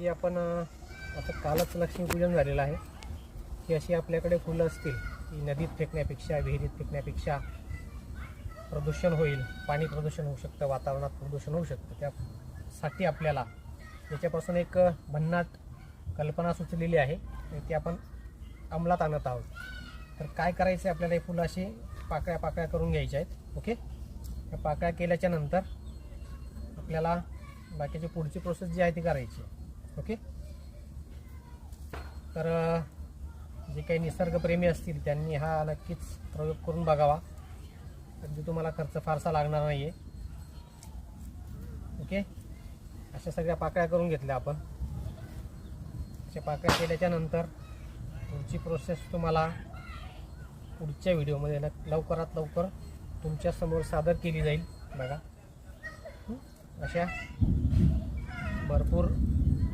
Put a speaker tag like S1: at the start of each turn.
S1: जी आपण आता कालच लक्ष्मीपूजन झालेलं आहे. ही अशी आपल्याकडे फुलं असतील की नदीत फेकण्यापेक्षा विहिरीत फेकण्यापेक्षा प्रदूषण होईल. पाणी प्रदूषण होऊ शकतं वातावरणात प्रदूषण होऊ शकतं. त्यासाठी आपल्याला याच्यापासून एक भन्नाट कल्पना सुचलेली आहे. आणि ती आपण अंमलात आणत आहोत. तर काय करायचं आहे आपल्याला हे फुलं अशी पाकळ्या पाकळ्या करून घ्यायच्या आहेत. ओके? त्या पाकळ्या केल्याच्यानंतर आपल्याला बाकीची पुढची प्रोसेस जी आहे ती करायची. आहे. ओके? तर जे काही निसर्गप्रेमी असतील त्यांनी हा नक्कीच प्रयोग करून बघावा. अगदी तुम्हाला खर्च फारसा लागणार नाही आहे ओके? अशा सगळ्या पाकळ्या करून घेतल्या आपण. अशा पाकळ्या केल्याच्यानंतर पुढची प्रोसेस तुम्हाला पुढच्या व्हिडिओमध्ये नक- लवकरात लवकर तुमच्यासमोर सादर केली जाईल. बघा. अशा भरपूर